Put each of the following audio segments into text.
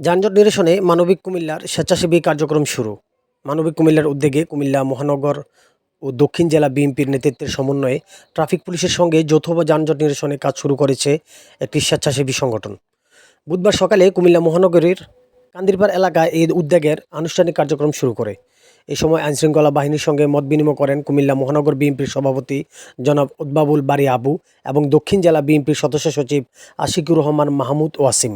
যানজট নিরসনে মানবিক কুমিল্লার স্বেচ্ছাসেবী কার্যক্রম শুরু। মানবিক কুমিল্লার উদ্যোগে কুমিল্লা মহানগর ও দক্ষিণ জেলা বিএনপির নেতৃত্বের সমন্বয়ে ট্রাফিক পুলিশের সঙ্গে যৌথ যানজট নিরসনে কাজ শুরু করেছে একটি স্বেচ্ছাসেবী সংগঠন। বুধবার সকালে কুমিল্লা মহানগরীর কান্দিরপাড় এলাকায় এই উদ্যোগের আনুষ্ঠানিক কার্যক্রম শুরু করে। এই সময় আইনশৃঙ্খলা বাহিনীর সঙ্গে মত বিনিময় করেন কুমিল্লা মহানগর বিএনপির সভাপতি জনাব উদ্বাবুল বারি আবু এবং দক্ষিণ জেলা বিএনপির সদস্য সচিব আশিকুর রহমান মাহমুদ ওয়াসিম।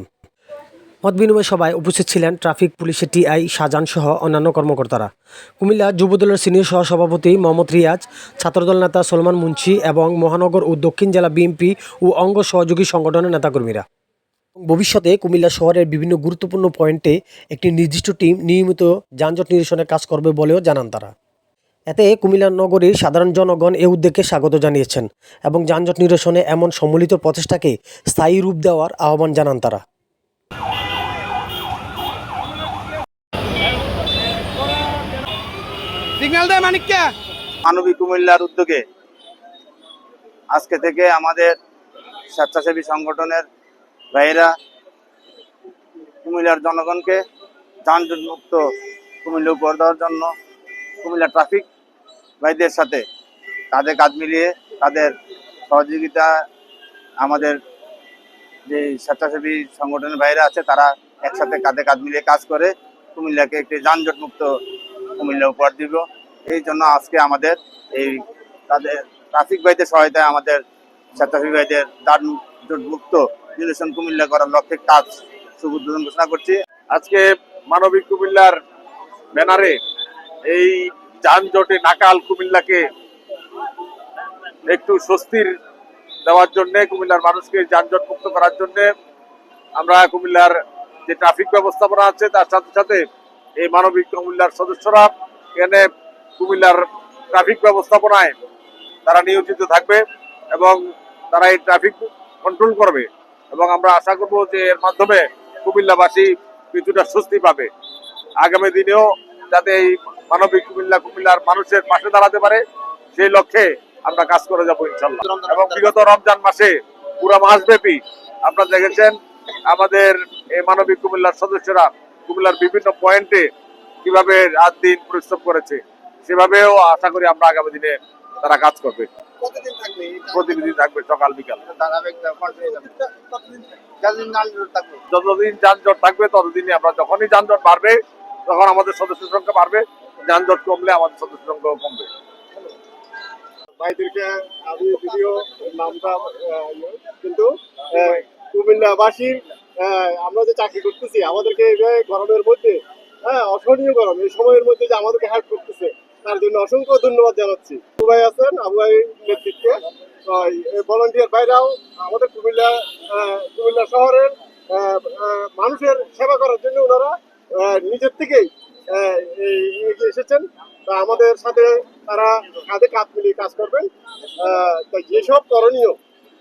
মত বিনিময় সভায় উপস্থিত ছিলেন ট্রাফিক পুলিশের টিআই শাহজাহান সহ অন্যান্য কর্মকর্তারা। কুমিল্লা যুবদলের সিনিয়র সহসভাপতি মোহাম্মদ রিয়াজ, ছাত্রদল নেতা সলমান মুন্সি এবং মহানগর ও দক্ষিণ জেলা বিএনপি ও অঙ্গ সহযোগী সংগঠনের নেতাকর্মীরা। ভবিষ্যতে কুমিল্লা শহরের বিভিন্ন গুরুত্বপূর্ণ পয়েন্টে একটি নির্দিষ্ট টিম নিয়মিত যানজট নিরসনে কাজ করবে বলেও জানান তারা। এতে কুমিল্লা নগরীর সাধারণ জনগণ এ উদ্যোগকে স্বাগত জানিয়েছেন এবং যানজট নিরসনে এমন সম্মিলিত প্রচেষ্টাকে স্থায়ী রূপ দেওয়ার আহ্বান জানান তারা। সিগন্যাল দেয় মানিককে। মানবিক কুমিল্লার উদ্যোগে। আজকে থেকে আমাদের স্বেচ্ছাসেবী সংগঠনের ভাইয়েরা কুমিল্লার জনগণকে যানজট মুক্ত কুমিল্লা উপহার দেওয়ার জন্য কুমিল্লা ট্রাফিক ভাইদের সাথে কাঁধে কাঁধ মিলিয়ে তাদের সহযোগিতা, আমাদের যে স্বেচ্ছাসেবী সংগঠনের বাইরে আছে তারা একসাথে কাঁধে কাঁধ মিলিয়ে কাজ করে কুমিল্লাকে একটি যানজট মুক্ত কুমিল্লা উপহার দিব। এই জন্য আজকে আমাদের এই তাদের ট্রাফিক ভাইদের সহায়তায় আমাদের স্বেচ্ছাসেবী ভাইদের মুক্ত নিরসন কুমিল্লা করার লক্ষ্যে কাজ শুভ উদ্বোধন ঘোষণা করছি। আজকে মানবিক কুমিল্লার ব্যানারে এই যানজটে নাকাল কুমিল্লাকে একটু স্বস্তির দেওয়ার জন্যে, কুমিল্লার মানুষকে যানজট মুক্ত করার জন্যে আমরা কুমিল্লার যে ট্রাফিক ব্যবস্থাপনা আছে, তার সাথে সাথে এই মানবিক কুমিল্লার সদস্যরা এখানে কুমিল্লার ট্রাফিক ব্যবস্থাপনায় তারা নিয়োজিত থাকবে এবং তারা এই ট্রাফিক কন্ট্রোল করবে। এবং আমরা আশা করব যে এর মাধ্যমে কুমিল্লাবাসী কিছুটা স্বস্তি পাবে। আগামী দিনেও যাতে এই মানবিক কুমিল্লা কুমিল্লার মানুষের পাশে দাঁড়াতে পারে সেই লক্ষ্যে আমরা কাজ করে যাব ইনশাল্লাহ এবং বিগত রমজান মাসে পুরো মাসব্যাপী আপনারা দেখেছেন আমাদের এই মানবিক কুমিল্লার সদস্যরা কুমিল্লার বিভিন্ন পয়েন্টে কীভাবে রাত দিন পরিশ্রম করেছে সেভাবেও আশা করি আমরা আগামী দিনে তারা কাজ করবে। প্রতিনিধি থাকবে সকাল বিকাল। যতদিন যানজট থাকবে। ততদিনই আমরা যখনই যানজট বাড়বে তখন আমাদের সদস্য সংখ্যা বাড়বে যানজট কমলে আমাদের সদস্য সংখ্যা কমবে। ভাইদেরকে আমি ভিডিও নামটা কিন্তু আহ, কুমিল্লাবাসীর আমরা যে চাকরি করতেছি আমাদেরকে এই গরমের মধ্যে হ্যাঁ অসহনীয় গরম এই সময়ের মধ্যে যে আমাদেরকে হেল্প করতেছে তার জন্য অসংখ্য ধন্যবাদ জানাচ্ছি। আবু ভাই আছেন আবু ভাই নেতৃত্বে ভলান্টিয়ার ভাইরাও আমাদের কুমিল্লা আহ, কুমিল্লা শহরের আহ, মানুষের সেবা করার জন্য ওনারা নিজের থেকেই এগিয়ে এসেছেন। তা আমাদের সাথে তারা কাঁধে কাঁধ মিলিয়ে কাজ করবেন। তাই যেসব করণীয়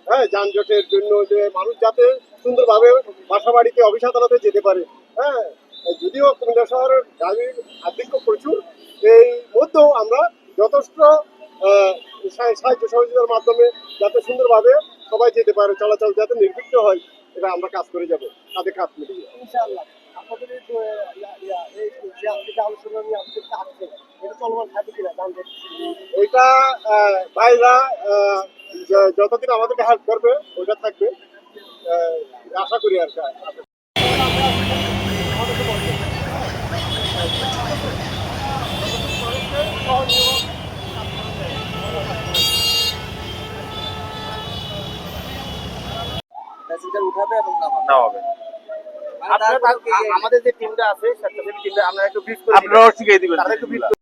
হ্যাঁ যানজটের জন্য যে মানুষ যাতে সুন্দরভাবে বাসা বাড়িতে অফিস আদালতে যেতে পারে। হ্যাঁ যদিও কুমিল্লা শহরের গাড়ির আধিক্য প্রচুর এই মধ্যেও আমরা যথেষ্ট সাহায্য সহযোগিতার মাধ্যমে যাতে সুন্দরভাবে সবাই যেতে পারে চলাচল যাতে নির্বিঘ্ন হয় এটা আমরা কাজ করে যাব তাদের কাজ মিলিয়ে। ইনশাআল্লাহ। আপনাদের আলোচনা নিয়ে এটা চলমান থাকবে কিনা যানজট এটা ভাইরা যতদিন আমাদেরকে হেল্প করবে ওইটা থাকবে। আশা করি আর উঠাবে এবং নামাবে? না হবে। আপনারা আমাদের যে টিমটা আছে স্বেচ্ছাসেবী টিমটা আমরা একটু ব্রিফ করে আপনারাও শিখিয়ে দিবেন একটু